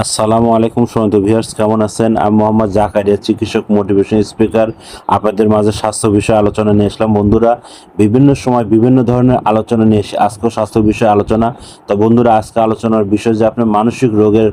আসসালামু আলাইকুম সমিত ভিউয়ার্স, কেমন আছেন? আমি মোহাম্মদ জাকারিয়া, চিকিৎসক মোটিভেশন স্পিকার আপনাদের মাঝে স্বাস্থ্য বিষয়ে আলোচনা নিয়ে আসলাম। বন্ধুরা, বিভিন্ন সময় বিভিন্ন ধরনের আলোচনা নিয়ে এসে আজকেও স্বাস্থ্য বিষয়ে আলোচনা। তো বন্ধুরা, আজকে আলোচনার বিষয় যে আপনি মানসিক রোগের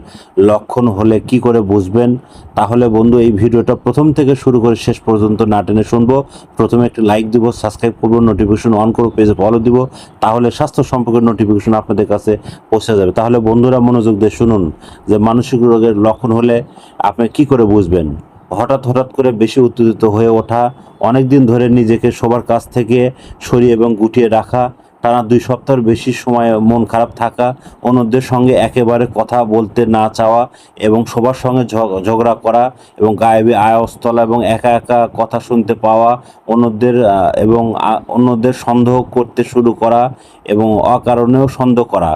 লক্ষণ হলে কি করে বুঝবেন, তাহলে বন্ধু এই ভিডিওটা প্রথম থেকে শুরু করে শেষ পর্যন্ত না টেনে শুনব। প্রথমে একটি লাইক দিব, সাবস্ক্রাইব করব নোটিফিকেশন অন করব পেজে ফলো দিব, তাহলে স্বাস্থ্য সম্পর্কে নোটিফিকেশন আপনাদের কাছে পৌঁছে যাবে। তাহলে বন্ধুরা মনোযোগ দিয়ে শুনুন যে মানসিক রোগের লক্ষণ হলে আপনি কি করে বুঝবেন? হঠাৎ হঠাৎ করে বেশি উত্তেজিত হয়ে ওঠা অনেক দিন ধরে নিজেকে সবার কাছ থেকে সরিয়ে এবং গুটিয়ে রাখা টানা দুই সপ্তাহের বেশি সময় মন খারাপ থাকা, অন্যদের সঙ্গে একেবারে কথা বলতে না চাওয়া এবং সবার সঙ্গে ঝগ- ঝগড়া করা এবং গায়েবী আয়স্তলা এবং একা একা কথা শুনতে পাওয়া, অন্যদের এবং অন্যদের সন্দেহ করতে শুরু করা এবং অকারণেও সন্দেহ করা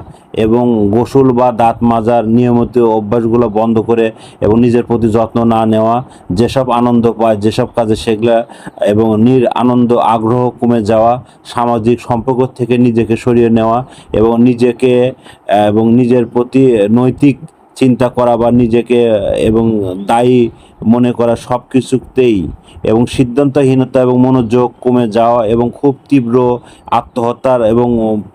এবং গোসল বা দাঁত মাজার নিয়মিত অভ্যাসগুলো বন্ধ করে এবং নিজের প্রতি যত্ন না নেওয়া, যেসব আনন্দ পায়, যেসব কাজে সেগুলা এবং নির আনন্দ, আগ্রহ কমে যাওয়া, সামাজিক সম্পর্ক থেকে নিজেকে সরিয়ে নেওয়া এবং নিজেকে এবং নিজের প্রতি নৈতিক চিন্তা করা বা নিজেকে এবং দায়ী মনে করা সব কিছুতেই এবং সিদ্ধান্তহীনতা এবং মনোযোগ কমে যাওয়া এবং খুব তীব্র আত্মহত্যার এবং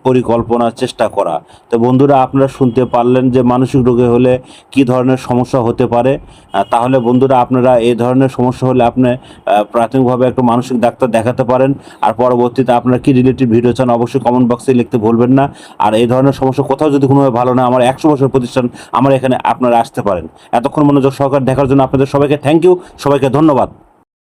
পরিকল্পনার চেষ্টা করা। তো বন্ধুরা, আপনারা শুনতে পারলেন যে মানসিক রোগে হলে কি ধরনের সমস্যা হতে পারে। তাহলে বন্ধুরা, আপনারা এই ধরনের সমস্যা হলে আপনি প্রাথমিকভাবে একটা মানসিক ডাক্তার দেখাতে পারেন। আর পরবর্তীতে আপনারা কি রিলেটিভ ভিডিও চান, অবশ্যই কমেন্ট বক্সে লিখতে ভুলবেন না। আর এই ধরনের সমস্যা কোথাও যদি কোনোভাবে ভালো না, আমার একশো বছর প্রতিষ্ঠান, আমার এখানে আপনারা আসতে পারেন। এতক্ষণ মনোযোগ সহকার দেখার জন্য আপনাদের সবাইকে থ্যাংক ইউ সবাইকে ধন্যবাদ।